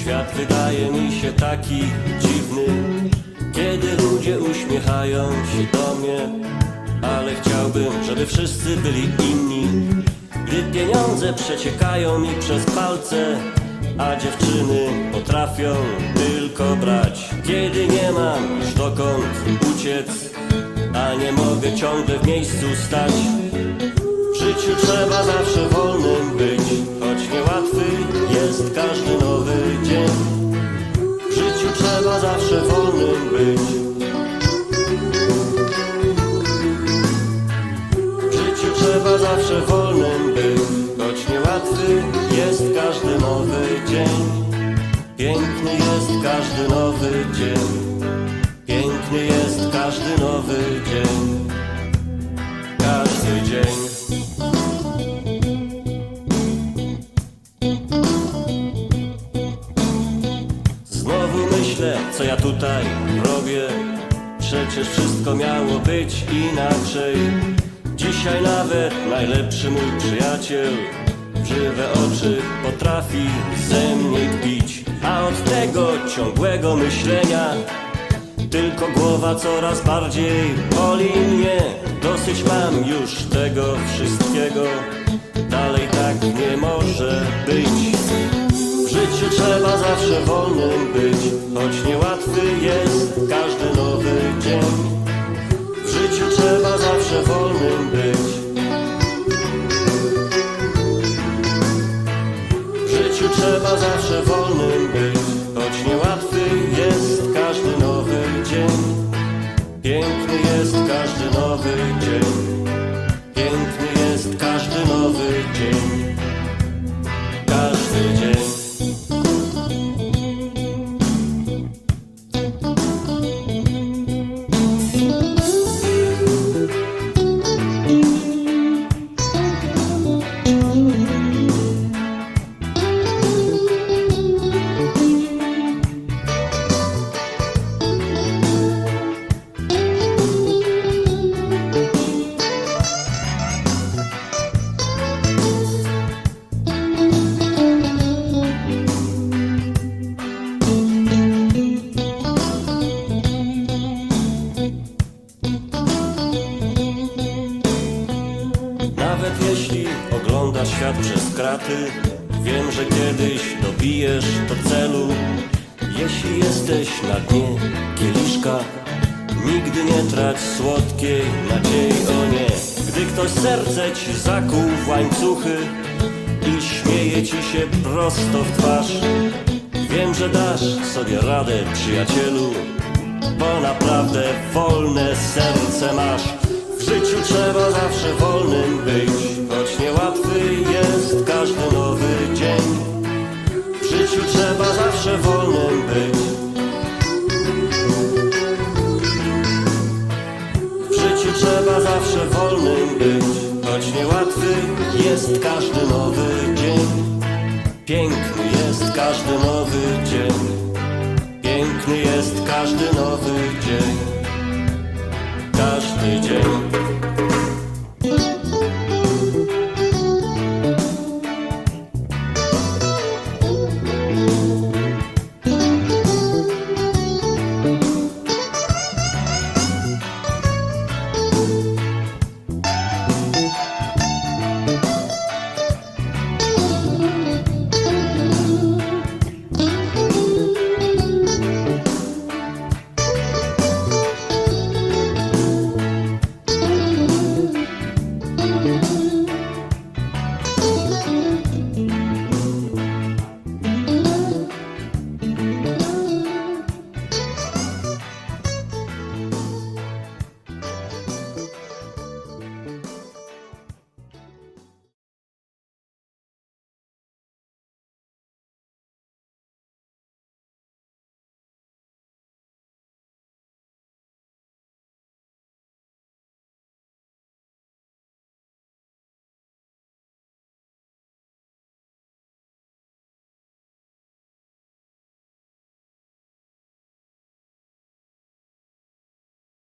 Świat wydaje mi się taki dziwny. Kiedy ludzie uśmiechają się do mnie Ale chciałbym, żeby wszyscy byli inni Gdy pieniądze przeciekają mi przez palce A dziewczyny potrafią tylko brać Kiedy nie mam już dokąd uciec A nie mogę ciągle w miejscu stać w życiu trzeba zawsze wolnym być, choć niełatwy jest każdy nowy dzień. W życiu trzeba zawsze wolnym być. W życiu trzeba zawsze niełatwy jest każdy nowy dzień. Piękny jest każdy nowy dzień. Piękny jest każdy nowy dzień. Każdy dzień. Znowu myślę, co ja tutaj robię. Przecież wszystko miało być inaczej. Dzisiaj nawet najlepszy mój przyjaciel żywe oczy potrafi ze mnie kpić. A od tego ciągłego myślenia tylko głowa coraz bardziej boli mnie. Dosyć mam już tego wszystkiego. Dalej tak nie może być. W życiu trzeba zawsze wolnym być, choć niełatwy jest każdy nowy jeśli oglądasz świat przez kraty, wiem, że kiedyś dobijesz do celu. Jeśli jesteś na dnie kieliszka, nigdy nie trać słodkiej nadziei, o nie. Gdy ktoś serce ci zakuł w łańcuchy i śmieje ci się prosto w twarz, wiem, że dasz sobie radę, przyjacielu, bo naprawdę wolne serce masz. W życiu trzeba zawsze wolnym być, życiu trzeba zawsze wolnym być. W życiu trzeba zawsze wolnym być, choć niełatwy jest każdy nowy dzień. Piękny jest każdy nowy dzień. Piękny jest każdy nowy dzień. Każdy dzień.